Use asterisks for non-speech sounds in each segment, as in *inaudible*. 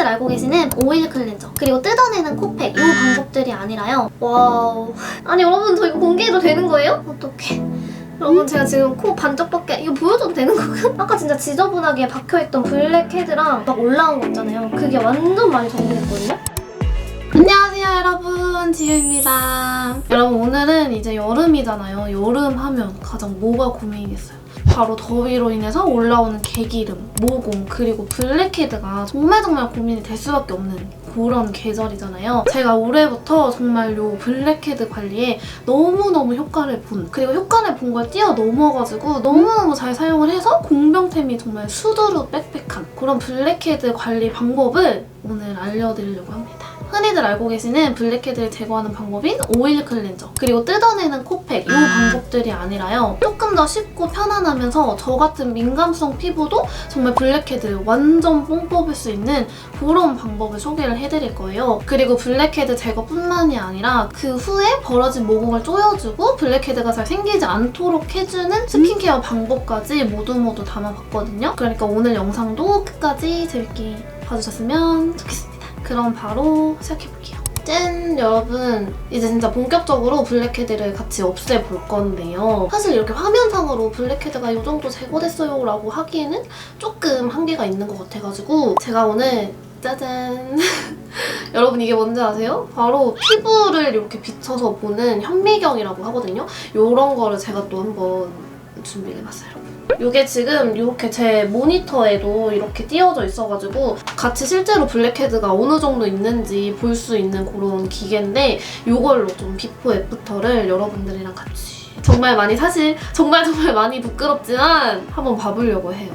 흔히들 알고 계시는 오일 클렌저 그리고 뜯어내는 코팩 이 방법들이 아니라요. 와우. 아니 여러분 저 이거 공개해도 되는 거예요? 어떡해. 여러분 제가 지금 코 반쪽밖에 이거 보여줘도 되는 거야? *laughs* 아까 진짜 지저분하게 박혀있던 블랙헤드랑 막 올라온 거 있잖아요. 그게 완전 많이 정리됐거든요 안녕하세요 여러분. 지유입니다. 여러분 오늘은 이제 여름이잖아요. 여름 하면 가장 뭐가 고민이겠어요? 바로 더위로 인해서 올라오는 개기름, 모공, 그리고 블랙헤드가 정말 정말 고민이 될 수밖에 없는 그런 계절이잖아요. 제가 올해부터 정말 요 블랙헤드 관리에 너무너무 효과를 본 그리고 효과를 본 걸 뛰어 넘어가지고 너무너무 잘 사용을 해서 공병템이 정말 수두룩 빽빽한 그런 블랙헤드 관리 방법을 오늘 알려드리려고 합니다. 흔히들 알고 계시는 블랙헤드를 제거하는 방법인 오일 클렌저 그리고 뜯어내는 코팩 이 방법들이 아니라요. 조금 더 쉽고 편안하면서 저 같은 민감성 피부도 정말 블랙헤드 완전 뽕 뽑을 수 있는 그런 방법을 소개를 해드릴 거예요. 그리고 블랙헤드 제거뿐만이 아니라 그 후에 벌어진 모공을 조여주고 블랙헤드가 잘 생기지 않도록 해주는 스킨케어 방법까지 모두 모두 담아봤거든요. 그러니까 오늘 영상도 끝까지 재밌게 봐주셨으면 좋겠습니다 그럼 바로 시작해볼게요. 짠! 여러분, 이제 진짜 본격적으로 블랙헤드를 같이 없애볼 건데요. 사실 이렇게 화면상으로 블랙헤드가 이 정도 제거됐어요 라고 하기에는 조금 한계가 있는 것 같아가지고 제가 오늘 짜잔! *laughs* 여러분 이게 뭔지 아세요? 바로 피부를 이렇게 비춰서 보는 현미경이라고 하거든요. 이런 거를 제가 또 한번 준비를 해봤어요. 이게 지금 이렇게 제 모니터에도 이렇게 띄워져 있어가지고 같이 실제로 블랙헤드가 어느 정도 있는지 볼 수 있는 그런 기계인데 이걸로 좀 비포 애프터를 여러분들이랑 같이 정말 많이 사실 정말 정말 많이 부끄럽지만 한번 봐보려고 해요.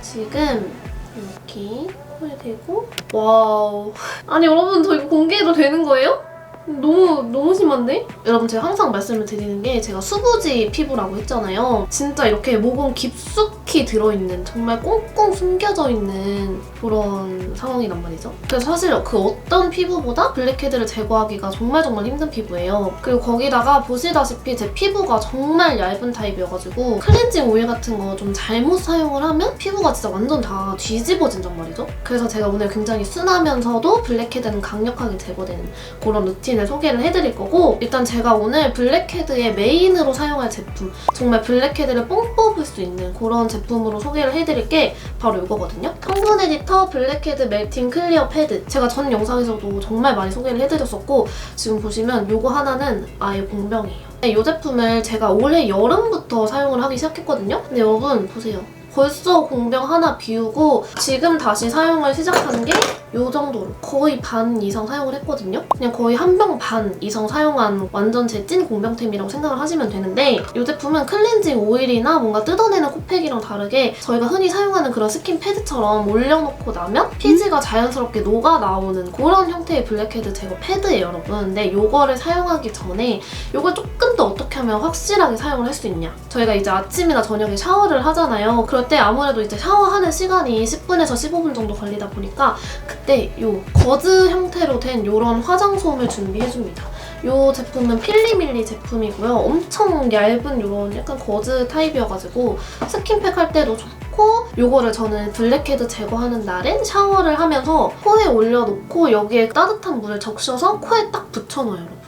지금 이렇게 코에 대고 와우 아니 여러분 저 이거 공개해도 되는 거예요? 너무 너무 심한데? 여러분 제가 항상 말씀을 드리는 게 제가 수부지 피부라고 했잖아요. 진짜 이렇게 모공 깊숙이 들어있는 정말 꽁꽁 숨겨져 있는 그런 상황이란 말이죠. 그래서 사실 그 어떤 피부보다 블랙헤드를 제거하기가 정말 정말 힘든 피부예요. 그리고 거기다가 보시다시피 제 피부가 정말 얇은 타입이어가지고 클렌징 오일 같은 거 좀 잘못 사용을 하면 피부가 진짜 완전 다 뒤집어진단 말이죠. 그래서 제가 오늘 굉장히 순하면서도 블랙헤드는 강력하게 제거되는 그런 루틴 을 소개를 해드릴 거고 일단 제가 오늘 블랙헤드의 메인으로 사용할 제품 정말 블랙헤드를 뽕 뽑을 수 있는 그런 제품으로 소개를 해드릴 게 바로 이거거든요. 성분 에디터 블랙헤드 멜팅 클리어 패드 제가 전 영상에서도 정말 많이 소개를 해드렸었고 지금 보시면 이거 하나는 아예 공병이에요. 이 제품을 제가 올해 여름부터 사용을 하기 시작했거든요. 근데 여러분 보세요. 벌써 공병 하나 비우고 지금 다시 사용을 시작한 게이 정도로 거의 반 이상 사용을 했거든요. 그냥 거의 한 병 반 이상 사용한 완전 제 찐 공병템이라고 생각을 하시면 되는데 이 제품은 클렌징 오일이나 뭔가 뜯어내는 코팩이랑 다르게 저희가 흔히 사용하는 그런 스킨 패드처럼 올려놓고 나면 피지가 자연스럽게 녹아 나오는 그런 형태의 블랙헤드 제거 패드예요, 여러분. 근데 이거를 사용하기 전에 이걸 조금 더 어떻게 하면 확실하게 사용을 할 수 있냐. 저희가 이제 아침이나 저녁에 샤워를 하잖아요. 그럴 때 아무래도 이제 샤워하는 시간이 10분에서 15분 정도 걸리다 보니까 그 때 이 거즈 형태로 된 이런 화장솜을 준비해줍니다. 이 제품은 필리밀리 제품이고요. 엄청 얇은 이런 약간 거즈 타입이어가지고 스킨팩 할 때도 좋고 이거를 저는 블랙헤드 제거하는 날엔 샤워를 하면서 코에 올려놓고 여기에 따뜻한 물을 적셔서 코에 딱 붙여놔요, 여러분.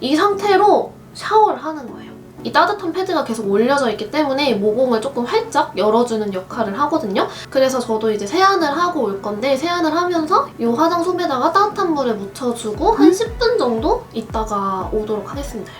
이 상태로 샤워를 하는 거예요. 이 따뜻한 패드가 계속 올려져 있기 때문에 모공을 조금 활짝 열어주는 역할을 하거든요. 그래서 저도 이제 세안을 하고 올 건데 세안을 하면서 이 화장 솜에다가 따뜻한 물을 묻혀주고 한 10분 정도 있다가 오도록 하겠습니다.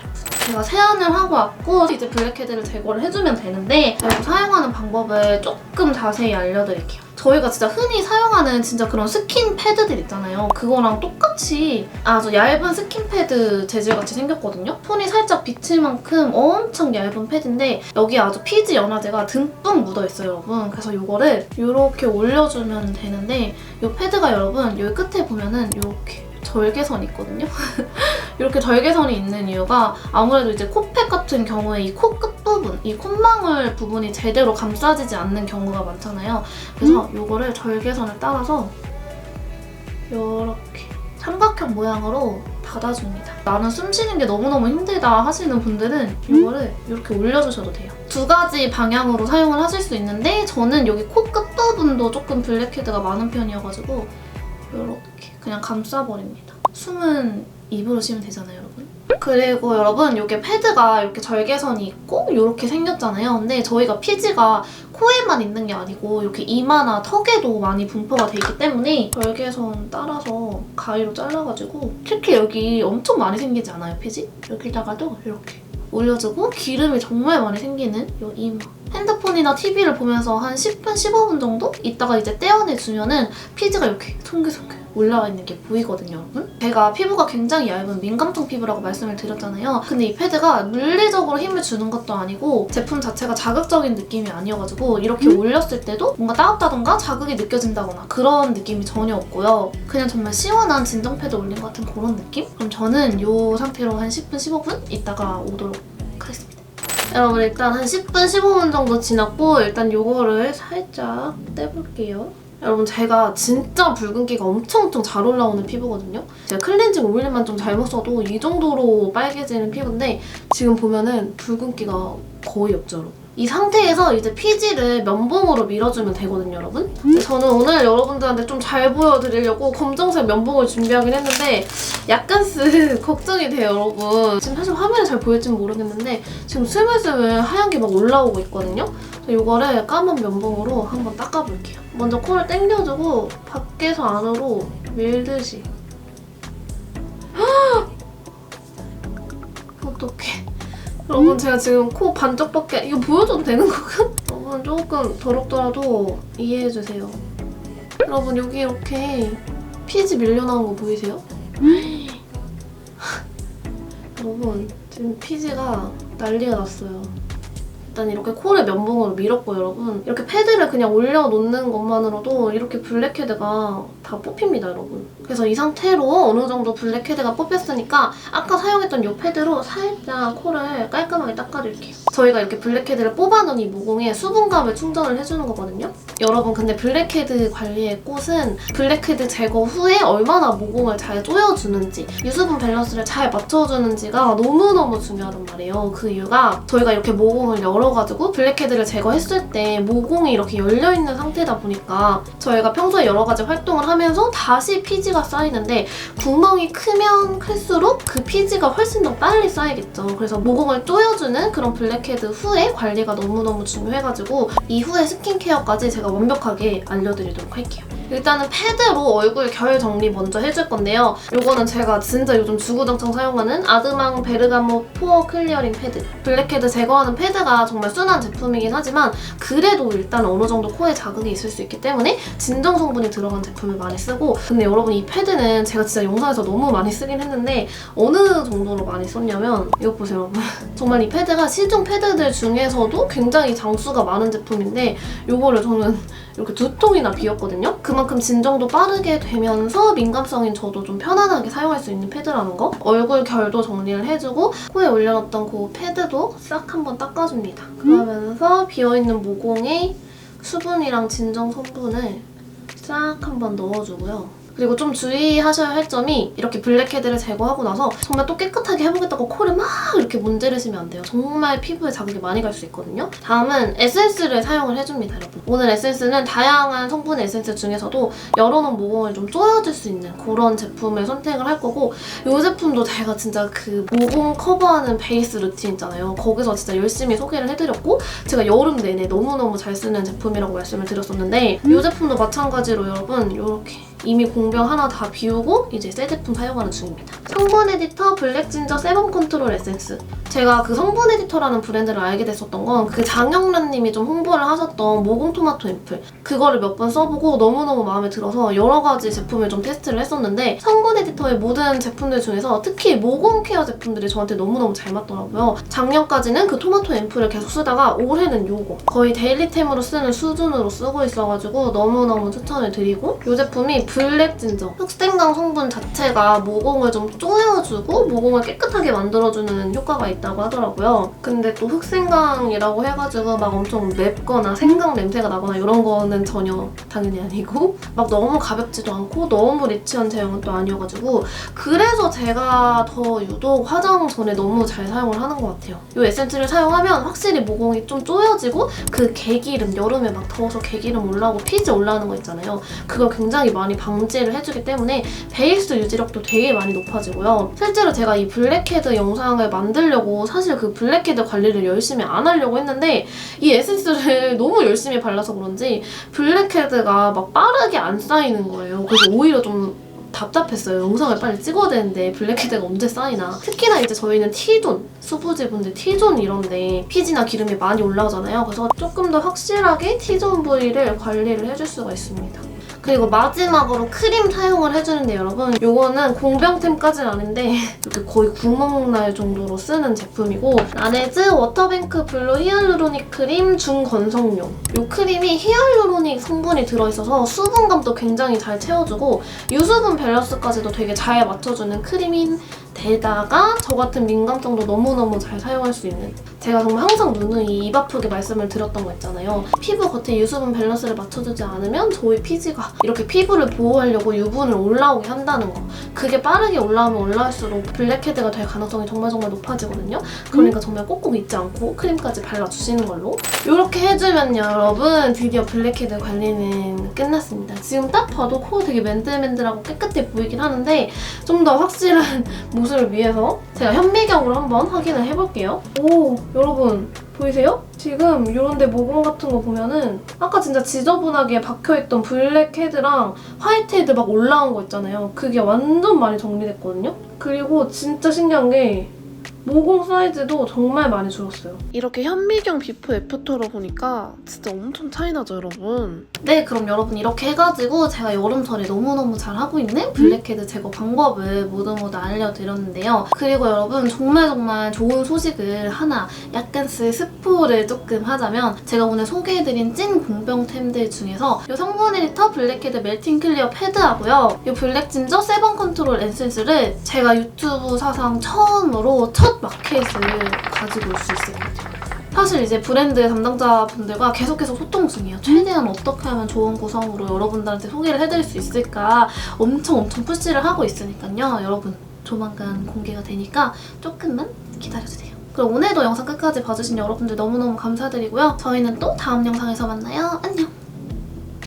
제가 세안을 하고 왔고 이제 블랙헤드를 제거를 해주면 되는데 사용하는 방법을 조금 자세히 알려드릴게요. 저희가 진짜 흔히 사용하는 진짜 그런 스킨 패드들 있잖아요. 그거랑 똑같이 아주 얇은 스킨 패드 재질같이 생겼거든요. 손이 살짝 비칠 만큼 엄청 얇은 패드인데 여기 아주 피지 연화제가 듬뿍 묻어있어요, 여러분. 그래서 이거를 이렇게 올려주면 되는데 이 패드가 여러분 여기 끝에 보면은 이렇게 절개선이 있거든요. *laughs* 이렇게 절개선이 있는 이유가 아무래도 이제 코팩 같은 경우에 이 코 끝부분, 이 콧망울 부분이 제대로 감싸지지 않는 경우가 많잖아요. 그래서 이거를 절개선을 따라서 이렇게 삼각형 모양으로 닫아줍니다. 나는 숨 쉬는 게 너무너무 힘들다 하시는 분들은 이거를 이렇게 올려주셔도 돼요. 두 가지 방향으로 사용을 하실 수 있는데 저는 여기 코 끝부분도 조금 블랙헤드가 많은 편이어가지고 이렇게 그냥 감싸버립니다. 숨은 입으로 쉬면 되잖아요, 여러분. 그리고 여러분 이게 패드가 이렇게 절개선이 있고 이렇게 생겼잖아요. 근데 저희가 피지가 코에만 있는 게 아니고 이렇게 이마나 턱에도 많이 분포가 돼 있기 때문에 절개선 따라서 가위로 잘라가지고 특히 여기 엄청 많이 생기지 않아요, 피지? 여기다가도 이렇게 올려주고 기름이 정말 많이 생기는 요 이마. 핸드폰이나 TV를 보면서 한 10분, 15분 정도 있다가 이제 떼어내주면은 피지가 이렇게 송글송글 올라와 있는 게 보이거든요, 여러분. 제가 피부가 굉장히 얇은 민감성 피부라고 말씀을 드렸잖아요. 근데 이 패드가 물리적으로 힘을 주는 것도 아니고 제품 자체가 자극적인 느낌이 아니어가지고 이렇게 올렸을 때도 뭔가 따갑다던가 자극이 느껴진다거나 그런 느낌이 전혀 없고요. 그냥 정말 시원한 진정 패드 올린 것 같은 그런 느낌? 그럼 저는 이 상태로 한 10분, 15분 있다가 오도록 하겠습니다. 여러분 일단 한 10분, 15분 정도 지났고 일단 요거를 살짝 떼볼게요. 여러분 제가 진짜 붉은기가 엄청 엄청 잘 올라오는 피부거든요. 제가 클렌징 오일만 좀 잘못 써도 이 정도로 빨개지는 피부인데 지금 보면은 붉은기가 거의 없죠, 여러분. 이 상태에서 이제 피지를 면봉으로 밀어주면 되거든요, 여러분. 저는 오늘 여러분들한테 좀 잘 보여드리려고 검정색 면봉을 준비하긴 했는데 약간 쓱 *laughs* 걱정이 돼요, 여러분. 지금 사실 화면에 잘 보일지는 모르겠는데 지금 스물스물 하얀 게 막 올라오고 있거든요. 이거를 까만 면봉으로 한번 닦아볼게요. 먼저 코를 당겨주고 밖에서 안으로 밀듯이. *gasps* 어떡해. 여러분 제가 지금 코 반쪽밖에 이거 보여줘도 되는 거야? 여러분 조금 더럽더라도 이해해주세요. 여러분 여기 이렇게 피지 밀려나온 거 보이세요? *laughs* 여러분 지금 피지가 난리가 났어요. 일단 이렇게 코를 면봉으로 밀었고 여러분 이렇게 패드를 그냥 올려놓는 것만으로도 이렇게 블랙헤드가 다 뽑힙니다 여러분. 그래서 이 상태로 어느 정도 블랙헤드가 뽑혔으니까 아까 사용했던 이 패드로 살짝 코를 깔끔하게 닦아줄게요 저희가 이렇게 블랙헤드를 뽑아놓은 이 모공에 수분감을 충전을 해주는 거거든요. 여러분 근데 블랙헤드 관리의 꽃은 블랙헤드 제거 후에 얼마나 모공을 잘 조여주는지 유수분 밸런스를 잘 맞춰주는지가 너무너무 중요하단 말이에요. 그 이유가 저희가 이렇게 모공을 열어가지고 블랙헤드를 제거했을 때 모공이 이렇게 열려있는 상태다 보니까 저희가 평소에 여러 가지 활동을 하면서 다시 피지가 쌓이는데 구멍이 크면 클수록 그 피지가 훨씬 더 빨리 쌓이겠죠. 그래서 모공을 조여주는 그런 블랙헤드 후에 관리가 너무너무 중요해가지고 이 후에 스킨케어까지 제가 완벽하게 알려드리도록 할게요. 일단은 패드로 얼굴 결 정리 먼저 해줄 건데요. 이거는 제가 진짜 요즘 주구장창 사용하는 아드망 베르가모 포어 클리어링 패드. 블랙헤드 제거하는 패드가 정말 순한 제품이긴 하지만 그래도 일단 어느 정도 코에 자극이 있을 수 있기 때문에 진정 성분이 들어간 제품을 많이 쓰고 근데 여러분 이 패드는 제가 진짜 영상에서 너무 많이 쓰긴 했는데 어느 정도로 많이 썼냐면 이거 보세요 여러분. *laughs* 정말 이 패드가 시중 패드들 중에서도 굉장히 장수가 많은 제품인데 이거를 저는 이렇게 두 통이나 비웠거든요. 그만 큼 진정도 빠르게 되면서 민감성인 저도 좀 편안하게 사용할 수 있는 패드라는 거. 얼굴 결도 정리를 해주고 코에 올려놨던 그 패드도 싹 한번 닦아줍니다. 그러면서 비어있는 모공에 수분이랑 진정 성분을 싹 한번 넣어주고요. 그리고 좀 주의하셔야 할 점이 이렇게 블랙헤드를 제거하고 나서 정말 또 깨끗하게 해보겠다고 코를 막 이렇게 문지르시면 안 돼요. 정말 피부에 자극이 많이 갈 수 있거든요. 다음은 에센스를 사용을 해줍니다, 여러분. 오늘 에센스는 다양한 성분의 에센스 중에서도 열어놓은 모공을 좀 조여줄 수 있는 그런 제품을 선택을 할 거고 이 제품도 제가 진짜 그 모공 커버하는 베이스 루틴 있잖아요. 거기서 진짜 열심히 소개를 해드렸고 제가 여름 내내 너무너무 잘 쓰는 제품이라고 말씀을 드렸었는데 이 제품도 마찬가지로 여러분 이렇게 이미 공병 하나 다 비우고 이제 새 제품 사용하는 중입니다. 성분 에디터 블랙 진저 세범 컨트롤 에센스. 제가 그 성분 에디터라는 브랜드를 알게 됐었던 건그 장영란님이 좀 홍보를 하셨던 모공 토마토 앰플 그거를 몇 번 써보고 너무너무 마음에 들어서 여러 가지 제품을 좀 테스트를 했었는데 성분 에디터의 모든 제품들 중에서 특히 모공 케어 제품들이 저한테 너무너무 잘 맞더라고요. 작년까지는 그 토마토 앰플을 계속 쓰다가 올해는 요거 거의 데일리템으로 쓰는 수준으로 쓰고 있어가지고 너무너무 추천을 드리고 이 제품이 블랙 진저 흑생강 성분 자체가 모공을 좀 조여주고 모공을 깨끗하게 만들어주는 효과가 있 있다고 하더라고요. 근데 또 흑생강이라고 해가지고 막 엄청 맵거나 생강 냄새가 나거나 이런 거는 전혀 당연히 아니고 *laughs* 막 너무 가볍지도 않고 너무 리치한 제형은 또 아니어가지고 그래서 제가 더 유독 화장 전에 너무 잘 사용을 하는 것 같아요. 이 에센스를 사용하면 확실히 모공이 좀 쪼여지고 그 개기름 여름에 막 더워서 개기름 올라오고 피지 올라오는 거 있잖아요. 그걸 굉장히 많이 방지를 해주기 때문에 베이스 유지력도 되게 많이 높아지고 요. 실제로 제가 이 블랙헤드 영상을 만들려고 사실 그 블랙헤드 관리를 열심히 안 하려고 했는데 이 에센스를 *laughs* 너무 열심히 발라서 그런지 블랙헤드가 막 빠르게 안 쌓이는 거예요. 그래서 오히려 좀 답답했어요. 영상을 빨리 찍어야 되는데 블랙헤드가 언제 쌓이나. 특히나 이제 저희는 T존, 수부지분들 T존 이런데 피지나 기름이 많이 올라오잖아요. 그래서 조금 더 확실하게 T존 부위를 관리를 해줄 수가 있습니다. 그리고 마지막으로 크림 사용을 해주는데 여러분 요거는 공병템까지는 아닌데 이렇게 거의 구멍 날 정도로 쓰는 제품이고 라네즈 워터뱅크 블루 히알루로닉 크림 중건성용. 요 크림이 히알루로닉 성분이 들어있어서 수분감도 굉장히 잘 채워주고 유수분 밸런스까지도 되게 잘 맞춰주는 크림인 데다가 저 같은 민감성도 너무너무 잘 사용할 수 있는 제가 정말 항상 누누이 입 아프게 말씀을 드렸던 거 있잖아요. 피부 겉에 유수분 밸런스를 맞춰주지 않으면 저희 피지가 이렇게 피부를 보호하려고 유분을 올라오게 한다는 거. 그게 빠르게 올라오면 올라올수록 블랙헤드가 될 가능성이 정말 정말 높아지거든요. 그러니까 정말 꼭꼭 잊지 않고 크림까지 발라주시는 걸로. 이렇게 해주면요 여러분 드디어 블랙헤드 관리는 끝났습니다. 지금 딱 봐도 코 되게 맨들맨들하고 깨끗해 보이긴 하는데 좀 더 확실한 *laughs* 모습 을 위해서 제가 현미경으로 한번 확인을 해볼게요. 오, 여러분 보이세요? 지금 이런데 모공 같은 거 보면은 아까 진짜 지저분하게 박혀있던 블랙헤드랑 화이트헤드 막 올라온 거 있잖아요. 그게 완전 많이 정리됐거든요. 그리고 진짜 신기한 게 모공 사이즈도 정말 많이 줄었어요. 이렇게 현미경 비포 애프터로 보니까 진짜 엄청 차이 나죠, 여러분? 네, 그럼 여러분 이렇게 해가지고 제가 여름철에 너무너무 잘하고 있는 블랙헤드 제거 방법을 모두 모두 알려드렸는데요. 그리고 여러분 정말 정말 좋은 소식을 하나 약간씩 스포를 조금 하자면 제가 오늘 소개해드린 찐 공병템들 중에서 이 성분 에디터 블랙헤드 멜팅 클리어 패드하고요. 이 블랙 진저 세번 컨트롤 에센스를 제가 유튜브 사상 처음으로 첫 마켓을 가지고 올 수 있을 것 같아요. 사실 이제 브랜드 담당자분들과 계속 계속 소통 중이에요. 최대한 어떻게 하면 좋은 구성으로 여러분들한테 소개를 해드릴 수 있을까 엄청 엄청 푸시를 하고 있으니까요. 여러분 조만간 공개가 되니까 조금만 기다려주세요. 그럼 오늘도 영상 끝까지 봐주신 여러분들 너무너무 감사드리고요. 저희는 또 다음 영상에서 만나요. 안녕!